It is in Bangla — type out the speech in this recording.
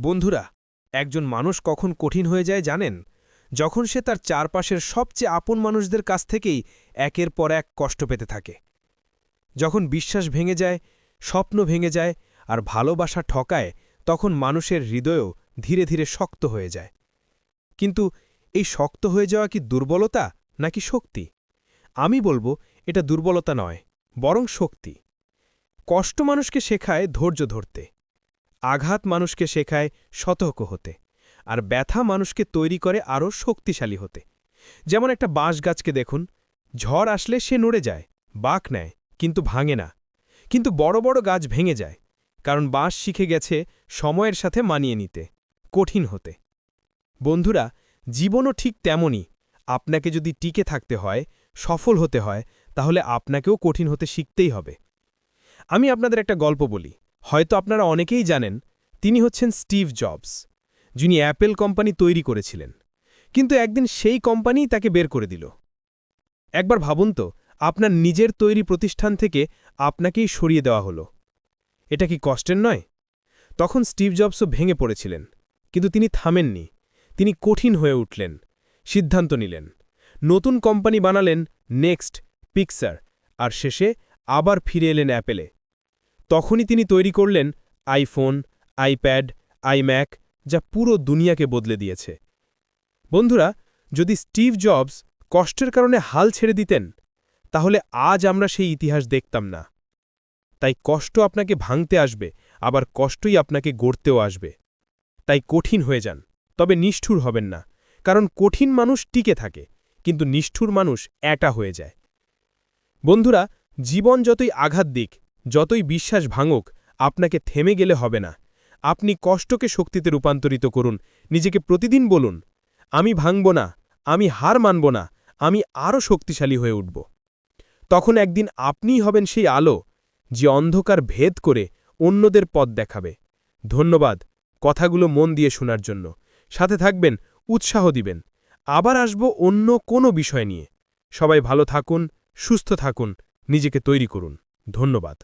বন্ধুরা, একজন মানুষ কখন কঠিন হয়ে যায় জানেন? যখন সে তার চারপাশের সবচেয়ে আপন মানুষদের কাছ থেকেই একের পর এক কষ্ট পেতে থাকে। যখন বিশ্বাস ভেঙে যায়, স্বপ্ন ভেঙে যায় আর ভালোবাসা ঠকায়, তখন মানুষের হৃদয়ও ধীরে ধীরে শক্ত হয়ে যায়। কিন্তু এই শক্ত হয়ে যাওয়া কি দুর্বলতা নাকি শক্তি? আমি বলব, এটা দুর্বলতা নয়, বরং শক্তি। কষ্ট মানুষকে শেখায় ধৈর্য ধরতে। আঘাত মানুষকে শেখায় সতর্ক হতে, আর ব্যথা মানুষকে তৈরি করে আরও শক্তিশালী হতে। যেমন একটা বাঁশ গাছকে দেখুন, ঝড় আসলে সে নড়ে যায়, বাঁক নেয়, কিন্তু ভাঙে না। কিন্তু বড় বড় গাছ ভেঙে যায়, কারণ বাঁশ শিখে গেছে সময়ের সাথে মানিয়ে নিতে, কঠিন হতে। বন্ধুরা, জীবনও ঠিক তেমনই। আপনাকে যদি টিকে থাকতে হয়, সফল হতে হয়, তাহলে আপনাকেও কঠিন হতে শিখতেই হবে। আমি আপনাদের একটা গল্প বলি। হয়তো আপনারা অনেকেই জানেন, তিনি হচ্ছেন স্টিভ জবস, যিনি অ্যাপেল কোম্পানি তৈরি করেছিলেন। কিন্তু একদিন সেই কোম্পানিই তাকে বের করে দিল। একবার ভাবুন তো, আপনার নিজের তৈরি প্রতিষ্ঠান থেকে আপনাকেই সরিয়ে দেওয়া হলো। এটা কি কষ্টের নয়? তখন স্টিভ জবসও ভেঙে পড়েছিলেন, কিন্তু তিনি থামেননি। তিনি কঠিন হয়ে উঠলেন, সিদ্ধান্ত নিলেন। নতুন কোম্পানি বানালেন নেক্সট পিকসার আর শেষে আবার ফিরে এলেন অ্যাপেলে। তখনই তিনি তৈরি করলেন আইফোন, আইপ্যাড, আইম্যাক, যা পুরো দুনিয়াকে বদলে দিয়েছে। বন্ধুরা, যদি স্টিভ জবস কষ্টের কারণে হাল ছেড়ে দিতেন, তাহলে আজ আমরা সেই ইতিহাস দেখতাম না। তাই কষ্ট আপনাকে ভাঙতে আসবে, আবার কষ্টই আপনাকে গড়তেও আসবে। তাই কঠিন হয়ে যান, তবে নিষ্ঠুর হবেন না, কারণ কঠিন মানুষ টিকে থাকে, কিন্তু নিষ্ঠুর মানুষ এটা হয়ে যায়। বন্ধুরা, জীবন যতই আঘাত দিক যতই বিশ্বাস ভাঙুক, আপনাকে থেমে গেলে হবে না। আপনি কষ্টকে শক্তিতে রূপান্তরিত করুন, নিজেকে প্রতিদিন বলুন, আমি ভাঙব না, আমি হার মানব না, আমি আরও শক্তিশালী হয়ে উঠব। তখন একদিন আপনিই হবেন সেই আলো, যে অন্ধকার ভেদ করে অন্যদের পথ দেখাবে। ধন্যবাদ কথাগুলো মন দিয়ে শোনার জন্য। সাথে থাকবেন, উৎসাহ দিবেন। আবার আসব অন্য কোনো বিষয় নিয়ে। সবাই ভালো থাকুন, সুস্থ থাকুন, নিজেকে তৈরি করুন। ধন্যবাদ।